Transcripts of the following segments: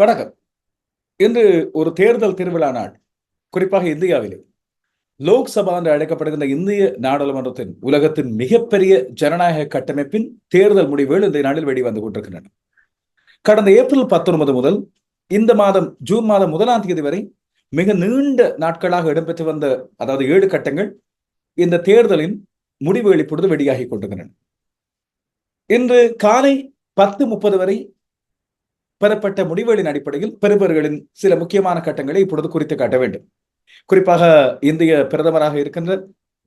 வணக்கம். இன்று ஒரு தேர்தல் திருவிழா நாள். குறிப்பாக இந்தியாவிலே. லோக்சபா என்று அழைக்கப்படுகின்ற இந்திய நாடாளுமன்றத்தின் உலகத்தின் மிகப்பெரிய ஜனநாயக கட்டமைப்பின் தேர்தல் முடிவுகள் இந்த நாளில் வெளிவந்து கொண்டிருக்கின்றன. கடந்த ஏப்ரல் பத்தொன்பது முதல் இந்த மாதம் ஜூன் மாதம் முதலாம் தேதி வரை மிக நீண்ட நாட்களாக இடம்பெற்று வந்த அதாவது ஏழு கட்டங்கள் இந்த தேர்தலின் முடிவுகள் இப்பொழுது வெளியாகி கொண்டிருக்கின்றன. இன்று காலை பத்து முப்பது வரை பெறப்பட்ட முடிவுகளின் அடிப்படையில் பெறுபவர்களின் சில முக்கியமான கட்டங்களை இப்பொழுது குறித்து காட்ட வேண்டும். குறிப்பாக இந்திய பிரதமராக இருக்கின்ற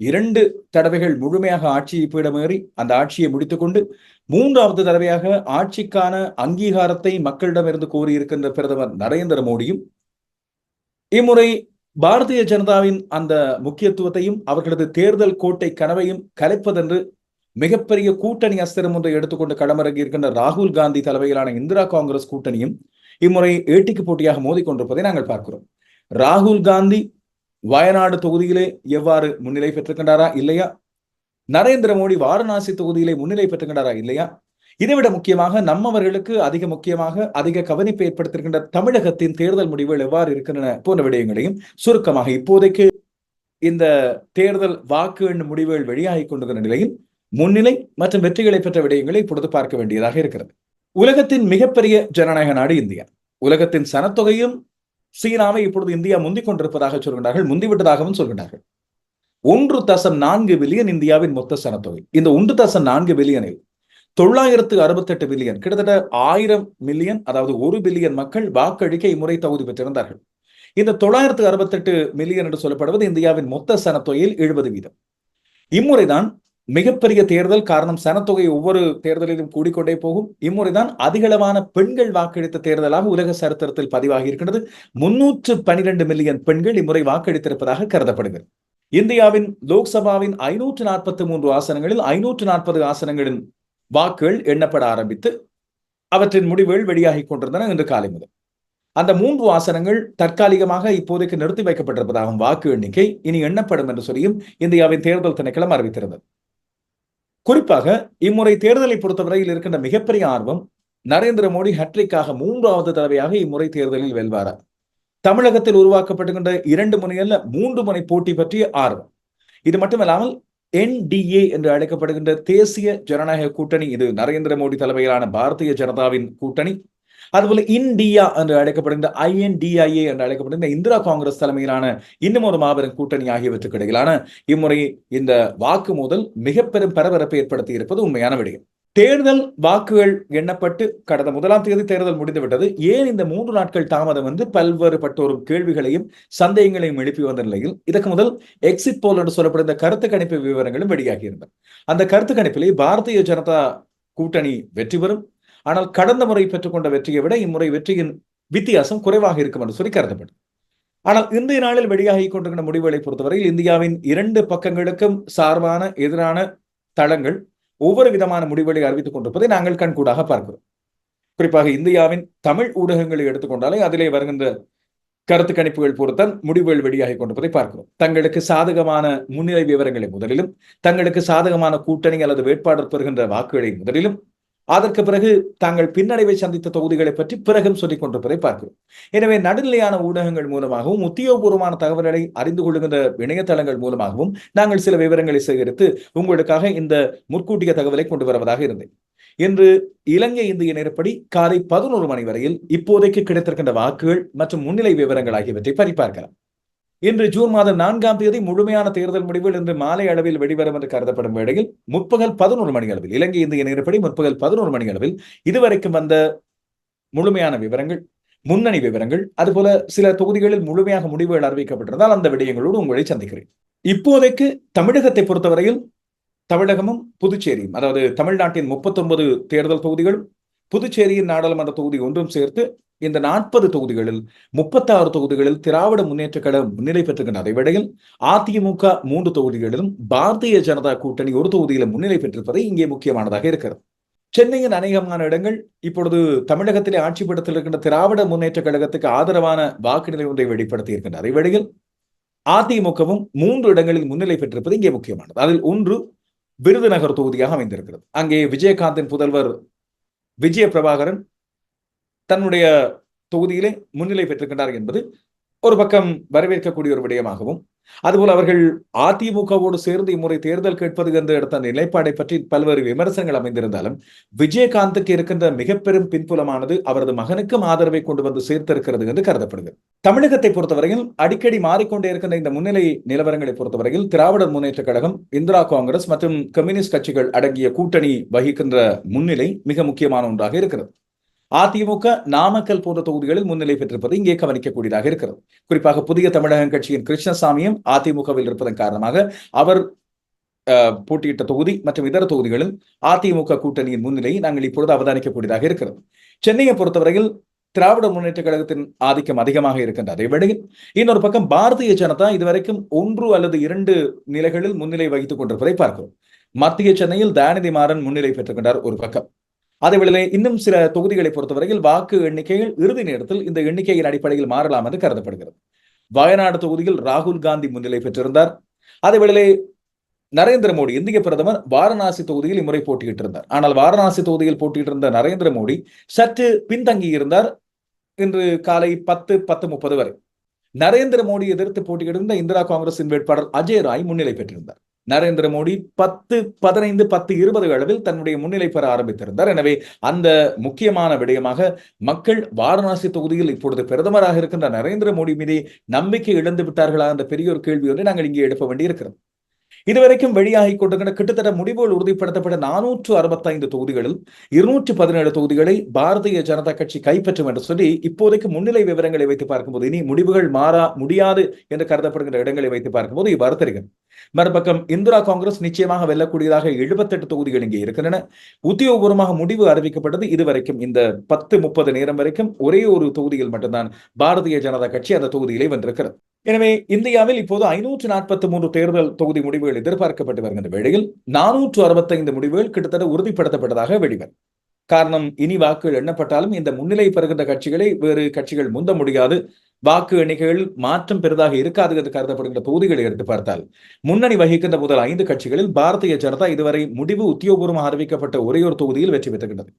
இரண்டு தடவைகள் முழுமையாக ஆட்சியை பீடமேறி அந்த ஆட்சியை முடித்துக்கொண்டு மூன்றாவது தடவையாக ஆட்சிக்கான அங்கீகாரத்தை மக்களிடமிருந்து கோரியிருக்கின்ற பிரதமர் நரேந்திர மோடியும் இம்முறை பாரதிய ஜனதாவின் அந்த முக்கியத்துவத்தையும் அவர்களது தேர்தல் கோட்டை கனவையும் கலைப்பதென்று மிகப்பெரிய கூட்டணி அஸ்திரம் ஒன்றை எடுத்துக்கொண்டு களமிறங்கி இருக்கின்ற ராகுல் காந்தி தலைமையிலான இந்திரா காங்கிரஸ் கூட்டணியும் இம்முறை ஏட்டிக்கு போட்டியாக மோதிக்கொண்டிருப்பதை நாங்கள் பார்க்கிறோம். ராகுல் காந்தி வயநாடு தொகுதியிலே எவ்வாறு முன்னிலை பெற்றுக்கின்றாரா இல்லையா? நரேந்திர மோடி வாரணாசி தொகுதியிலே முன்னிலை பெற்றுக்கின்றாரா இல்லையா? இதைவிட முக்கியமாக நம்மவர்களுக்கு அதிக முக்கியமாக அதிக கவனிப்பை ஏற்படுத்திருக்கின்ற தமிழகத்தின் தேர்தல் முடிவுகள் எவ்வாறு இருக்கின்றன போன்ற விடயங்களையும் சுருக்கமாக இப்போதைக்கு இந்த தேர்தல் வாக்கு எண்ணும் முடிவுகள் வெளியாகி கொண்டிருக்கிற நிலையில் முன்னிலை மற்றும் வெற்றிகளை பெற்ற விடயங்களை இப்பொழுது பார்க்க வேண்டியதாக இருக்கிறது. உலகத்தின் மிகப்பெரிய ஜனநாயக நாடு இந்தியா. உலகத்தின் சனத்தொகையும் சீனாவை இப்பொழுது இந்தியா முந்திக் கொண்டிருப்பதாக சொல்கின்றார்கள் முந்திவிட்டதாகவும் சொல்கின்றார்கள். ஒன்று தசம் நான்கு பில்லியன் இந்தியாவின் மொத்த சனத்தொகை. இந்த ஒன்று தசம் நான்கு பில்லியனில் தொள்ளாயிரத்து அறுபத்தெட்டு பில்லியன் கிட்டத்தட்ட ஆயிரம் மில்லியன் அதாவது ஒரு பில்லியன் மக்கள் வாக்களிக்க இம்முறை தகுதி பெற்றிருந்தார்கள். இந்த தொள்ளாயிரத்து அறுபத்தெட்டு மில்லியன் என்று சொல்லப்படுவது இந்தியாவின் மொத்த சனத்தொகையில் எழுபது வீதம். இம்முறைதான் மிகப்பெரிய தேர்தல் காரணம் சனத்தொகை ஒவ்வொரு தேர்தலிலும் கூடிக்கொண்டே போகும். இம்முறைதான் அதிகளவான பெண்கள் வாக்களித்த தேர்தலாக உலக சரித்திரத்தில் பதிவாகி இருக்கின்றது முன்னூற்று பனிரெண்டு மில்லியன் பெண்கள் இம்முறை வாக்களித்திருப்பதாக கருதப்படுகிறது. இந்தியாவின் லோக்சபாவின் ஐநூற்று நாற்பத்தி மூன்று ஆசனங்களில் ஐநூற்று நாற்பது ஆசனங்களின் வாக்குகள் எண்ணப்பட ஆரம்பித்து அவற்றின் முடிவுகள் வெளியாகி கொண்டிருந்தன இன்று காலை முதல். அந்த மூன்று ஆசனங்கள் தற்காலிகமாக இப்போதைக்கு நிறுத்தி வைக்கப்பட்டிருப்பதாகவும் வாக்கு எண்ணிக்கை இனி எண்ணப்படும் என்று சொல்லியும் இந்தியாவின் தேர்தல் திணைக்களம் அறிவித்திருந்தது. குறிப்பாக இம்முறை தேர்தலை பொறுத்தவரையில் இருக்கின்ற மிகப்பெரிய ஆர்வம் நரேந்திர மோடி ஹட்ரிக்காக மூன்றாவது தடவையாக இம்முறை தேர்தலில் வெல்வாரா? தமிழகத்தில் உருவாக்கப்படுகின்ற இரண்டு முனையல்ல மூன்று முனை போட்டி பற்றிய ஆர்வம். இது மட்டுமல்லாமல் என்டிஏ என்று அழைக்கப்படுகின்ற தேசிய ஜனநாயக கூட்டணி இது நரேந்திர மோடி தலைமையிலான பாரதிய ஜனதாவின் கூட்டணி. அதுபோல இந்தியா என்று அழைக்கப்படுகின்ற ஐஎன்டிஐஏ என்று அழைக்கப்படுகின்ற இந்திரா காங்கிரஸ் தலைமையிலான இன்னும் ஒரு மாபெரும் கூட்டணி ஆகியவற்றுக்கு இடையிலான இம்முறை இந்த வாக்கு மோதல் மிக பெரும் பரபரப்பை ஏற்படுத்தி இருப்பது உண்மையான விடயம். தேர்தல் வாக்குகள் எண்ணப்பட்டு கடந்த முதலாம் தேதி தேர்தல் முடிந்துவிட்டது. ஏன் இந்த மூன்று நாட்கள் தாமதம் வந்து பல்வேறுபட்டோரும் கேள்விகளையும் சந்தேகங்களையும் எழுப்பி வந்த நிலையில் இதற்கு முதல் எக்ஸிட் போல் என்று சொல்லப்படுகிற கருத்து கணிப்பு விவரங்களும் வெளியாகி இருந்தன. அந்த கருத்து கணிப்பிலே பாரதிய ஜனதா கூட்டணி வெற்றி பெறும். ஆனால் கடந்த முறை பெற்றுக்கொண்ட வெற்றியை விட இம்முறை வெற்றியின் வித்தியாசம் குறைவாக இருக்கும் என்று சொல்லி கருதப்படும் ஆனால் இன்றைய நாளில் வெளியாகி கொண்டிருக்கிற முடிவுகளை பொறுத்தவரையில் இந்தியாவின் இரண்டு பக்கங்களுக்கும் சார்பான எதிரான தளங்கள் ஒவ்வொரு விதமான முடிவுகளை அறிவித்துக் கொண்டிருப்பதை நாங்கள் கண்கூடாக பார்க்கிறோம். குறிப்பாக இந்தியாவின் தமிழ் ஊடகங்களை எடுத்துக்கொண்டாலே அதிலே வருகின்ற கருத்து கணிப்புகள் பொறுத்தான் முடிவுகள் வெளியாகி கொண்டிருப்பதை பார்க்கிறோம். தங்களுக்கு சாதகமான முன்னிலை விவரங்களை முதலிலும் தங்களுக்கு சாதகமான கூட்டணி அல்லது வேட்பாளர் பெறுகின்ற வாக்குகளை முதலிலும் அதற்கு பிறகு தாங்கள் பின்னடைவை சந்தித்த தொகுதிகளை பற்றி பிறகும் சொல்லிக் கொண்டிருப்பதை பார்க்கிறோம். எனவே நடுநிலையான ஊடகங்கள் மூலமாகவும் உத்தியோகபூர்வமான தகவல்களை அறிந்து கொள்ளுகின்ற இணையதளங்கள் மூலமாகவும் நாங்கள் சில விவரங்களை சேகரித்து உங்களுக்காக இந்த முற்கூட்டிய தகவலை கொண்டு வருவதாக இருந்தேன். இன்று இலங்கை இந்திய நேரப்படி காலை பதினோரு மணி வரையில் இப்போதைக்கு கிடைத்திருக்கின்ற வாக்குகள் மற்றும் முன்னிலை விவரங்கள் ஆகியவற்றை பரிபார்க்கலாம். இன்று ஜூன் மாதம் நான்காம் தேதி முழுமையான தேர்தல் முடிவுகள் இன்று மாலை அளவில் வெளிவரும் என்று கருதப்படும் வேளையில் முற்பகல் பதினோரு மணி அளவில் இலங்கை இந்திய நேரப்படி முற்பகல் பதினோரு மணி அளவில் இதுவரைக்கும் வந்த முழுமையான விவரங்கள் முன்னணி விவரங்கள் அதுபோல சில தொகுதிகளில் முழுமையாக முடிவுகள் அறிவிக்கப்பட்டிருந்தால் அந்த விடயங்களோடு உங்களை சந்திக்கிறேன். இப்போதைக்கு தமிழகத்தை பொறுத்தவரையில் தமிழகமும் புதுச்சேரியும் அதாவது தமிழ்நாட்டின் முப்பத்தொன்பது தேர்தல் தொகுதிகளும் புதுச்சேரியின் நாடாளுமன்ற தொகுதி ஒன்றும் சேர்த்து இந்த நாற்பது தொகுதிகளில் முப்பத்தாறு தொகுதிகளில் திராவிட முன்னேற்ற கழகம் முன்னிலை பெற்றிருக்கின்ற அதைவிடையில் அதிமுக மூன்று தொகுதிகளிலும் பாரதிய ஜனதா கூட்டணி ஒரு தொகுதியில முன்னிலை பெற்றிருப்பதை இங்கே முக்கியமானதாக இருக்கிறது. சென்னையின் அநேகமான இடங்கள் இப்பொழுது தமிழகத்திலே ஆட்சி படத்தில் இருக்கின்ற திராவிட முன்னேற்ற கழகத்துக்கு ஆதரவான வாக்கு நிலை ஒன்றை வெளிப்படுத்தி இருக்கின்ற அதை அதிமுகவும் மூன்று இடங்களில் முன்னிலை பெற்றிருப்பது இங்கே முக்கியமானது. அதில் ஒன்று விருதுநகர் தொகுதியாக அமைந்திருக்கிறது. அங்கே விஜயகாந்தின் புதல்வர் விஜய பிரபாகரன் தன்னுடைய தொகுதியிலே முன்னிலை பெற்றிருக்கின்றார் என்பது ஒரு பக்கம் வரவேற்கக்கூடிய ஒரு விடயமாகவும் அதுபோல் அவர்கள் அதிமுகவோடு சேர்ந்து இம்முறை தேர்தல் கேட்பது என்று எடுத்த நிலைப்பாடை பற்றி பல்வேறு விமர்சனங்கள் அமைந்திருந்தாலும் விஜயகாந்துக்கு இருக்கின்ற மிக பெரும் பின்புலமானது அவரது மகனுக்கும் ஆதரவை கொண்டு வந்து சேர்த்திருக்கிறது என்று கருதப்படுகிறது. தமிழகத்தை பொறுத்தவரையில் அடிக்கடி மாறிக்கொண்டே இருக்கின்ற இந்த முன்னிலை நிலவரங்களை பொறுத்தவரையில் திராவிடர் முன்னேற்ற கழகம் இந்திரா காங்கிரஸ் மற்றும் கம்யூனிஸ்ட் கட்சிகள் அடங்கிய கூட்டணி வகிக்கின்ற முன்னிலை மிக முக்கியமான ஒன்றாக இருக்கிறது. அதிமுக நாமக்கல் போன்ற தொகுதிகளில் முன்னிலை பெற்றிருப்பது இங்கே கவனிக்கக்கூடியதாக இருக்கிறது. குறிப்பாக புதிய தமிழகம் கட்சியின் கிருஷ்ணசாமியும் அதிமுகவில் இருப்பதன் காரணமாக அவர் போட்டியிட்ட தொகுதி மற்றும் இதர தொகுதிகளில் அதிமுக கூட்டணியின் முன்னிலையை நாங்கள் இப்பொழுது அவதானிக்கக்கூடியதாக இருக்கிறது. சென்னையை பொறுத்தவரையில் திராவிட முன்னேற்ற கழகத்தின் ஆதிக்கம் அதிகமாக இருக்கின்ற அதே வேளையில் இன்னொரு பக்கம் பாரதிய ஜனதா இதுவரைக்கும் ஒன்று அல்லது இரண்டு நிலைகளில் முன்னிலை வகித்துக் கொண்டிருப்பதை பார்க்கிறோம். மத்திய சென்னையில் தயாநிதி மாறன் முன்னிலை பெற்றுக்கொண்டார் ஒரு பக்கம். அதேவேளை இன்னும் சில தொகுதிகளை பொறுத்தவரையில் வாக்கு எண்ணிக்கைகள் இறுதி நேரத்தில் இந்த எண்ணிக்கையின் அடிப்படையில் மாறலாம் என்று கருதப்படுகிறது. வயநாடு தொகுதியில் ராகுல் காந்தி முன்னிலை பெற்றிருந்தார். அதேவேளை நரேந்திர மோடி இந்திய பிரதமர் வாரணாசி தொகுதியில் இம்முறை போட்டியிட்டிருந்தார். ஆனால் வாரணாசி தொகுதியில் போட்டியிட்டிருந்த நரேந்திர மோடி சற்று பின்தங்கி இருந்தார். இன்று காலை பத்து பத்து முப்பது வரை. நரேந்திர மோடி எதிர்த்து போட்டியிட்டிருந்த இந்திரா காங்கிரசின் வேட்பாளர் அஜய் ராய் முன்னிலை பெற்றிருந்தார். நரேந்திர மோடி பத்து பதினைந்து பத்து இருபது அளவில் தன்னுடைய முன்னிலை பெற ஆரம்பித்திருந்தார். எனவே அந்த முக்கியமான விடயமாக மக்கள் வாரணாசி தொகுதியில் இப்பொழுது பிரதமராக இருக்கின்ற நரேந்திர மோடி மீதே நம்பிக்கை இழந்து விட்டார்களா என்ற பெரிய ஒரு கேள்வி ஒன்றை நாங்கள் இங்கே எழுப்ப வேண்டியிருக்கிறோம் இதுவரைக்கும் வெளியாகி கொண்டிருக்கிற கிட்டத்தட்ட முடிவுகள் உறுதிப்படுத்தப்பட்ட நானூற்று அறுபத்தைந்து தொகுதிகளில் இருநூற்று பதினேழு தொகுதிகளை பாரதிய ஜனதா கட்சி கைப்பற்றும் என்று சொல்லி இப்போதைக்கு முன்னிலை விவரங்களை வைத்து பார்க்கும்போது இனி முடிவுகள் மாறா முடியாது என்று கருதப்படுகின்ற இடங்களை வைத்து பார்க்கும்போது இவ்வாறு தெரிகிறது. மறுபக்கம் இந்திரா காங்கிரஸ் நிச்சயமாக வெல்லக்கூடியதாக எழுபத்தெட்டு தொகுதிகள் இங்கே இருக்கின்றன. உத்தியோகபூர்வமாக முடிவு அறிவிக்கப்பட்டது இதுவரைக்கும் இந்த பத்து முப்பது நேரம் வரைக்கும் ஒரே ஒரு தொகுதியில் மட்டும்தான் பாரதிய ஜனதா கட்சி அந்த தொகுதியிலே வென்றிருக்கிறது. எனவே இந்தியாவில் இப்போது ஐநூற்று நாற்பத்தி மூன்று தேர்தல் தொகுதி முடிவுகள் எதிர்பார்க்கப்பட்டு வருகின்ற வேளையில் நானூற்று அறுபத்தைந்து முடிவுகள் கிட்டத்தட்ட உறுதிப்படுத்தப்பட்டதாக வெளிவரும். காரணம் இனி வாக்குகள் எண்ணப்பட்டாலும் இந்த முன்னிலை பெறுகின்ற கட்சிகளை வேறு கட்சிகள் முந்த முடியாது. வாக்கு எண்ணிக்கைகள் மாற்றம் பெரிதாக இருக்காது என்று கருதப்படுகின்ற தொகுதிகளை எடுத்து பார்த்தால் முன்னணி வகிக்கின்ற முதல் ஐந்து கட்சிகளில் பாரதிய ஜனதா இதுவரை முடிவு உத்தியோகபூர்வமாக அறிவிக்கப்பட்ட ஒரே ஒரு தொகுதியில் வெற்றி பெற்றுகின்றது.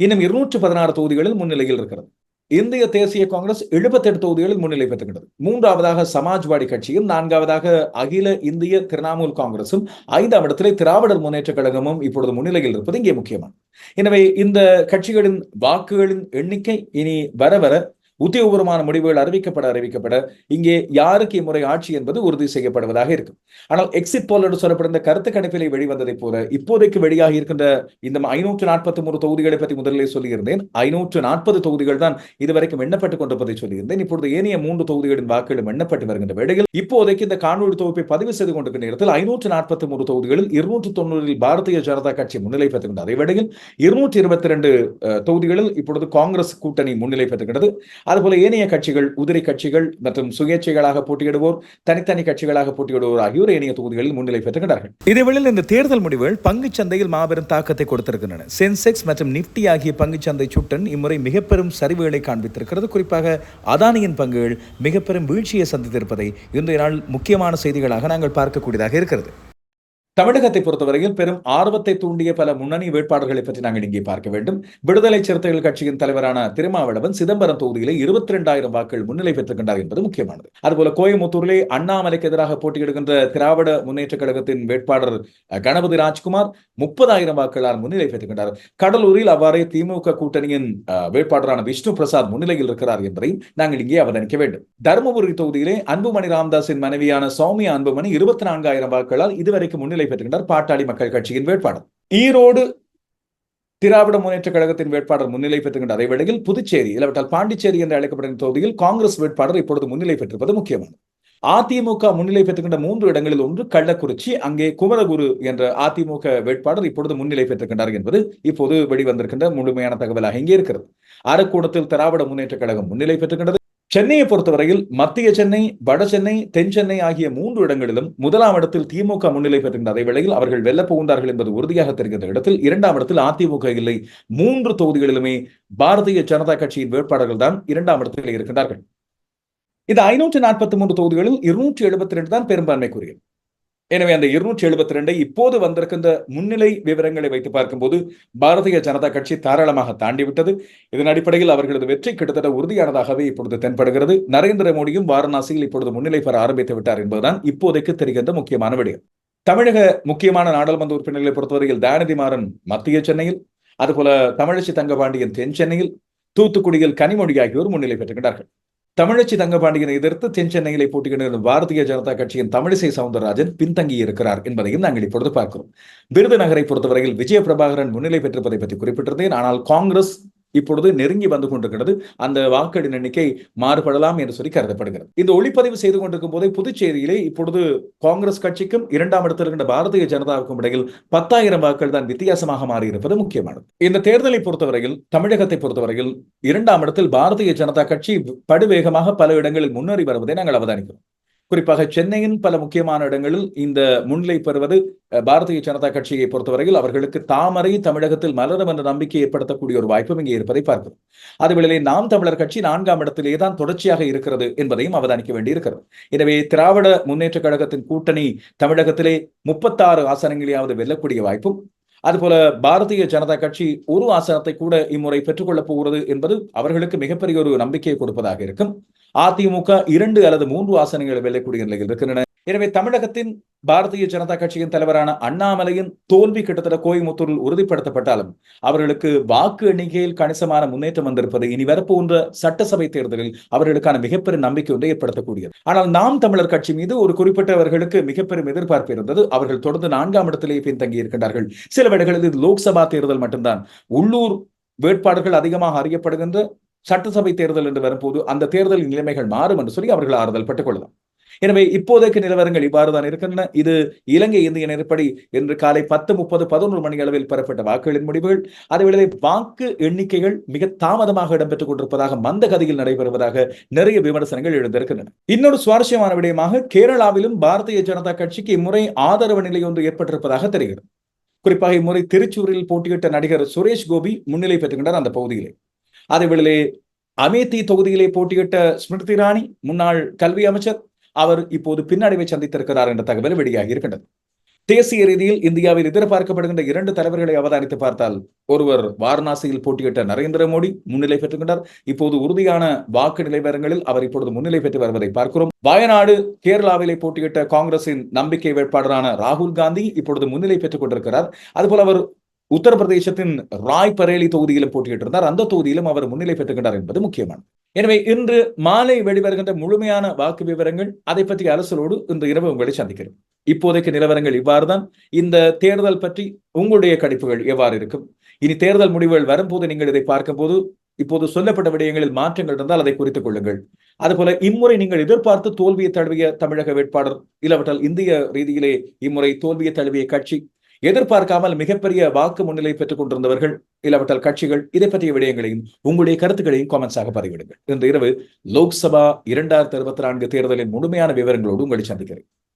இன்னும் இருநூற்று பதினாறு தொகுதிகளில் முன்னிலையில் இருக்கிறது. இந்திய தேசிய காங்கிரஸ் எழுபத்தி எட்டு தொகுதிகளில் முன்னிலை பெற்றுகிறது மூன்றாவதாக சமாஜ்வாடி கட்சியும் நான்காவதாக அகில இந்திய திரிணாமுல் காங்கிரசும் ஐந்தாம் இடத்திலே திராவிடர் முன்னேற்ற கழகமும் இப்பொழுது முன்னிலையில் இருப்பது இங்கே முக்கியமான எனவே இந்த கட்சிகளின் வாக்குகளின் எண்ணிக்கை இனி வர வர உத்தியோகபூர்வமான முடிவுகள் அறிவிக்கப்பட அறிவிக்கப்பட இங்கே யாருக்கு இம்முறை ஆட்சி என்பது உறுதி செய்யப்படுவதாக இருக்கும். ஆனால் எக்ஸிட் போல் என்று சொல்லப்படுகிற கருத்து கணிப்பிலே வெளிவந்ததை போல இப்போதைக்கு வெளியாக இருக்கின்ற இந்த ஐநூற்று நாற்பத்தி மூணு தொகுதிகளை பற்றி முதலிலே சொல்லியிருந்தேன். ஐநூற்று நாற்பது தொகுதிகள் தான் இதுவரைக்கும் எண்ணப்பட்டுக் கொண்டிருப்பதை சொல்லியிருந்தேன். இப்பொழுது ஏனைய மூன்று தொகுதிகளின் வாக்குகளும் எண்ணப்பட்டு வருகின்ற வேளையில் இப்போதைக்கு இந்த காணொலி தொகுப்பை பதிவு செய்து கொண்டிருக்கிற நேரத்தில் ஐநூற்று நாற்பத்தி மூன்று தொகுதிகளில் இருநூற்று தொண்ணூறில் பாரதிய ஜனதா கட்சி முன்னிலை பெற்றுகின்ற அதே வேளையில் இருநூற்றி இருபத்தி இரண்டு தொகுதிகளில் இப்பொழுது காங்கிரஸ் கூட்டணி முன்னிலை பெற்றுகிறது அதுபோல ஏனைய கட்சிகள் உதிரி கட்சிகள் மற்றும் சுயேட்சைகளாக போட்டியிடுவோர் தனித்தனி கட்சிகளாக போட்டியிடுவோர் ஆகியோர் ஏனைய தொகுதிகளில் முன்னிலை பெற்றுகின்றார்கள் இதேவேளையில் இந்த தேர்தல் முடிவுகள் பங்கு சந்தையில் மாபெரும் தாக்கத்தை கொடுத்திருக்கின்றன. சென்செக்ஸ் மற்றும் நிப்டி ஆகிய பங்கு சந்தை சுட்டன் இம்முறை மிக பெரும் சரிவுகளை காண்பித்திருக்கிறது. குறிப்பாக அதானியின் பங்குகள் மிக பெரும் வீழ்ச்சியை சந்தித்திருப்பதை இன்றைய நாள் முக்கியமான செய்திகளாக நாங்கள் பார்க்கக்கூடியதாக இருக்கிறது. தமிழகத்தை பொறுத்தவரையில் பெரும் ஆர்வத்தை தூண்டிய பல முன்னணி வேட்பாளர்களை பற்றி நாங்கள் இங்கே பார்க்க வேண்டும். விடுதலை சிறுத்தைகள் கட்சியின் தலைவரான திருமாவளவன் சிதம்பரம் தொகுதியிலே இருபத்தி இரண்டாயிரம் வாக்குகள் முன்னிலை பெற்றுக்கொண்டார் என்பது முக்கியமானது. அதுபோல கோயமுத்தூரிலே அண்ணாமலைக்கு எதிராக போட்டியிடுகின்ற திராவிட முன்னேற்ற கழகத்தின் வேட்பாளர் கணபதி ராஜ்குமார் முப்பதாயிரம் வாக்குகளால் முன்னிலை பெற்றுக்கொண்டார் கடலூரில் அவ்வாறே திமுக கூட்டணியின் வேட்பாளரான விஷ்ணு பிரசாத் முன்னிலையில் இருக்கிறார் என்பதையும் நாங்கள் இங்கே அவதானிக்க வேண்டும். தருமபுரி தொகுதியிலே அன்புமணி ராமதாஸின் மனைவியான சௌமியா அன்புமணி இருபத்தி நான்காயிரம் வாக்குகளால் இதுவரைக்கும் முன்னிலை பெற்றுகின்றார் பாட்டாளி மக்கள் கட்சியின் வேட்பாளர். ஈரோடு திராவிட முன்னேற்ற கழகத்தின் வேட்பாளர் முன்னிலை பெற்றுகின்ற அதே புதுச்சேரி இல்லாவிட்டால் பாண்டிச்சேரி என்று அழைக்கப்படும் தொகுதியில் காங்கிரஸ் வேட்பாளர் இப்பொழுது முன்னிலை பெற்றிருப்பது முக்கியமானது. அதிமுக முன்னிலை பெற்றுகின்ற மூன்று இடங்களில் ஒன்று கள்ளக்குறிச்சி அங்கே குமரகுரு என்ற அதிமுக வேட்பாளர் இப்பொழுது முன்னிலை பெற்றிருக்கின்றார் என்பது இப்போது வெளிவந்திருக்கின்ற முழுமையான தகவலாக இங்கே இருக்கிறது. அரக்கூடத்தில் திராவிட முன்னேற்ற கழகம் முன்னிலை பெற்றுக்கின்றது. சென்னையை பொறுத்தவரையில் மத்திய சென்னை வட சென்னை தென் சென்னை ஆகிய மூன்று இடங்களிலும் முதலாம் இடத்தில் திமுக முன்னிலை பெறுகின்ற அதே வேளையில் அவர்கள் வெல்ல புகுந்தார்கள் என்பது உறுதியாக தெரிகின்ற இடத்தில் இரண்டாம் இடத்தில் அதிமுக இல்லை. மூன்று தொகுதிகளிலுமே பாரதிய ஜனதா கட்சியின் வேட்பாளர்கள் தான் இரண்டாம் இடத்தில் இருக்கின்றார்கள். இந்த ஐநூற்றி நாற்பத்தி மூன்று தொகுதிகளில் இருநூற்றி எழுபத்தி ரெண்டு தான் பெரும்பான்மைக்குரியது எனவே அந்த இருநூற்றி எழுபத்தி ரெண்டை இப்போது வந்திருக்கின்ற முன்னிலை விவரங்களை வைத்து பார்க்கும்போது பாரதிய ஜனதா கட்சி தாராளமாக தாண்டிவிட்டது. இதன் அடிப்படையில் அவர்களது வெற்றி கிட்டத்தட்ட உறுதியானதாகவே இப்பொழுது தென்படுகிறது. நரேந்திர மோடியும் வாரணாசியில் இப்பொழுது முன்னிலை பெற ஆரம்பித்து விட்டார் என்பதுதான் இப்போதைக்கு தெரிகின்ற முக்கியமான விடயம். தமிழக முக்கியமான நாடாளுமன்ற உறுப்பினர்களை பொறுத்தவரையில் தயாநிதிமாறன் மத்திய சென்னையில் அதுபோல தமிழச்சி தங்கபாண்டியன் தென் சென்னையில் தூத்துக்குடியில் கனிமொழி ஆகியோர் முன்னிலை பெற்றுகிறார்கள் தமிழச்சி தங்கபாண்டியனை எதிர்த்து தென் சென்னையிலே போட்டியிடுகிற பாரதிய ஜனதா கட்சியின் தமிழிசை சவுந்தரராஜன் பின்தங்கி இருக்கிறார் என்பதையும் நாங்கள் இப்பொழுது பார்க்கிறோம். விருதுநகரை பொறுத்தவரையில் விஜய பிரபாகரன் முன்னிலை பெற்றிருப்பதை பற்றி குறிப்பிட்டிருந்தேன். ஆனால் காங்கிரஸ் இப்பொழுது நெருங்கி வந்து கொண்டிருக்கிறது. அந்த வாக்கெடு எண்ணிக்கை மாறுபடலாம் என்று சொல்லி கருதப்படுகிறது. இந்த ஒளிப்பதிவு செய்து கொண்டிருக்கும் போதே புதுச்சேரியிலே இப்பொழுது காங்கிரஸ் கட்சிக்கும் இரண்டாம் இடத்தில் இருக்கின்ற பாரதிய ஜனதாவுக்கும் இடையில் பத்தாயிரம் வாக்கள் தான் வித்தியாசமாக மாறியிருப்பது முக்கியமானது. இந்த தேர்தலை பொறுத்தவரையில் தமிழகத்தை பொறுத்தவரையில் இரண்டாம் இடத்தில் பாரதிய ஜனதா கட்சி படுவேகமாக பல இடங்களில் முன்னேறி வருவதை நாங்கள் அவதானிக்கிறோம். குறிப்பாக சென்னையின் பல முக்கியமான இடங்களில் இந்த முன்னிலை பெறுவது பாரதிய ஜனதா கட்சியை பொறுத்தவரையில் அவர்களுக்கு தாமரை தமிழகத்தில் மலரும் என்ற நம்பிக்கை ஏற்படுத்தக்கூடிய ஒரு வாய்ப்பும் இங்கே இருப்பதை பார்க்கிறோம். அதுவேளை நாம் தமிழர் கட்சி நான்காம் இடத்திலே தான் தொடர்ச்சியாக இருக்கிறது என்பதையும் அவதானிக்க வேண்டியிருக்கிறது. எனவே திராவிட முன்னேற்ற கழகத்தின் கூட்டணி தமிழகத்திலே முப்பத்தாறு ஆசனங்களையாவது வெல்லக்கூடிய வாய்ப்பும் அதுபோல பாரதிய ஜனதா கட்சி ஒரு ஆசனத்தை கூட இம்முறை பெற்றுக்கொள்ளப் போகிறது என்பது அவர்களுக்கு மிகப்பெரிய ஒரு நம்பிக்கையை கொடுப்பதாக இருக்கும். அதிமுக இரண்டு அல்லது மூன்று ஆசனங்களை வெல்லக்கூடிய நிலையில் இருக்கின்றன. எனவே தமிழகத்தின் பாரதிய ஜனதா கட்சியின் தலைவரான அண்ணாமலையின் தோல்வி கிட்டத்தட்ட கோயம்புத்தூரில் உறுதிப்படுத்தப்பட்டாலும் அவர்களுக்கு வாக்கு எண்ணிக்கையில் கணிசமான முன்னேற்றம் வந்திருப்பது இனி வரப்போன்ற சட்டசபை தேர்தலில் அவர்களுக்கான மிகப்பெரும் நம்பிக்கை ஒன்றை ஏற்படுத்தக்கூடியது. ஆனால் நாம் தமிழர் கட்சி மீது ஒரு குறிப்பிட்டவர்களுக்கு மிகப்பெரும் எதிர்பார்ப்பு இருந்தது. அவர்கள் தொடர்ந்து நான்காம் இடத்திலேயே பின்தங்கி இருக்கின்றார்கள். சில வேளைகளில் இது லோக்சபா தேர்தல் மட்டும்தான். உள்ளூர் வேட்பாளர்கள் அதிகமாக அறியப்படுகின்ற சட்டசபை தேர்தல் என்று வரும்போது அந்த தேர்தலின் நிலைமைகள் மாறும் என்று சொல்லி அவர்கள் ஆறுதல் பட்டுக் கொள்ளலாம். எனவே இப்போதைக்கு நிலவரங்கள் இவ்வாறுதான் இருக்கின்றன. இது இலங்கை இந்திய நெருப்படி என்று காலை பத்து முப்பது பதினொரு மணி அளவில் பெறப்பட்ட வாக்குகளின் முடிவுகள். அதேவேளை வாக்கு எண்ணிக்கைகள் மிக தாமதமாக இடம்பெற்றுக் கொண்டிருப்பதாக மந்த கதியில் நடைபெறுவதாக நிறைய விமர்சனங்கள் எழுந்திருக்கின்றன. இன்னொரு சுவாரஸ்யமான விடயமாக கேரளாவிலும் பாரதிய ஜனதா கட்சிக்கு இம்முறை ஆதரவு நிலை ஒன்று ஏற்பட்டிருப்பதாக தெரிகிறது. குறிப்பாக இம்முறை திருச்சூரில் போட்டியிட்ட நடிகர் சுரேஷ் கோபி முன்னிலை பெற்றுகின்றார் அந்த பகுதியிலே. அதேவேளை அமேத்தி தொகுதியிலே போட்டியிட்ட ஸ்மிருதி இராணி முன்னாள் கல்வி அமைச்சர் அவர் இப்போது பின்னடைவை சந்தித்திருக்கிறார் என்ற தகவல் வெளியாகி இருக்கின்றது. தேசிய ரீதியில் இந்தியாவில் எதிர்பார்க்கப்படுகின்ற இரண்டு தலைவர்களை அவதானித்து பார்த்தால் ஒருவர் வாரணாசியில் போட்டியிட்ட நரேந்திர மோடி முன்னிலை பெற்றுகின்றார் இப்போது உறுதியான வாக்கு நிலைவரங்களில் அவர் இப்பொழுது முன்னிலை பெற்று வருவதை பார்க்கிறோம். வயநாடு கேரளாவிலே போட்டியிட்ட காங்கிரசின் நம்பிக்கை வேட்பாளரான ராகுல் காந்தி இப்பொழுது முன்னிலை பெற்றுக் கொண்டிருக்கிறார். அதுபோல அவர் உத்தரப்பிரதேசத்தின் ராய் பரேலி தொகுதியிலும் போட்டியிட்டிருந்தார். அந்த தொகுதியிலும் அவர் முன்னிலை பெற்றுகின்றார் என்பது முக்கியமானது எனவே இன்று மாலை வெளிவருகின்ற முழுமையான வாக்கு விவரங்கள் அதை பற்றிய அரசலோடு இன்று இரவு உங்களை சந்திக்கிறோம். இப்போதைக்கு நிலவரங்கள் இவ்வாறுதான். இந்த தேர்தல் பற்றி உங்களுடைய கணிப்புகள் எவ்வாறு இருக்கும்? இனி தேர்தல் முடிவுகள் வரும்போது நீங்கள் இதை பார்க்கும்போது இப்போது சொல்லப்பட்ட விடயங்களில் மாற்றங்கள் இருந்தால் அதை குறித்துக் கொள்ளுங்கள். அதுபோல இம்முறை நீங்கள் எதிர்பார்த்து தோல்வியை தழுவிய தமிழக வேட்பாளர் இல்லாவிட்டால் இந்திய ரீதியிலே இம்முறை தோல்வியை தழுவிய கட்சி எதிர்பார்க்காமல் மிகப்பெரிய வாக்கு முன்னிலை பெற்றுக் கொண்டிருந்தவர்கள் இல்லாவிட்டால் கட்சிகள் இதை பற்றிய விடயங்களையும் உங்களுடைய கருத்துக்களையும் காமெண்ட்ஸாக பதிவிடுங்கள். இந்த இரவு லோக்சபா இரண்டாயிரத்தி அறுபத்தி நான்கு தேர்தலின் முழுமையான விவரங்களோடு உங்களை சந்திக்கிறேன்.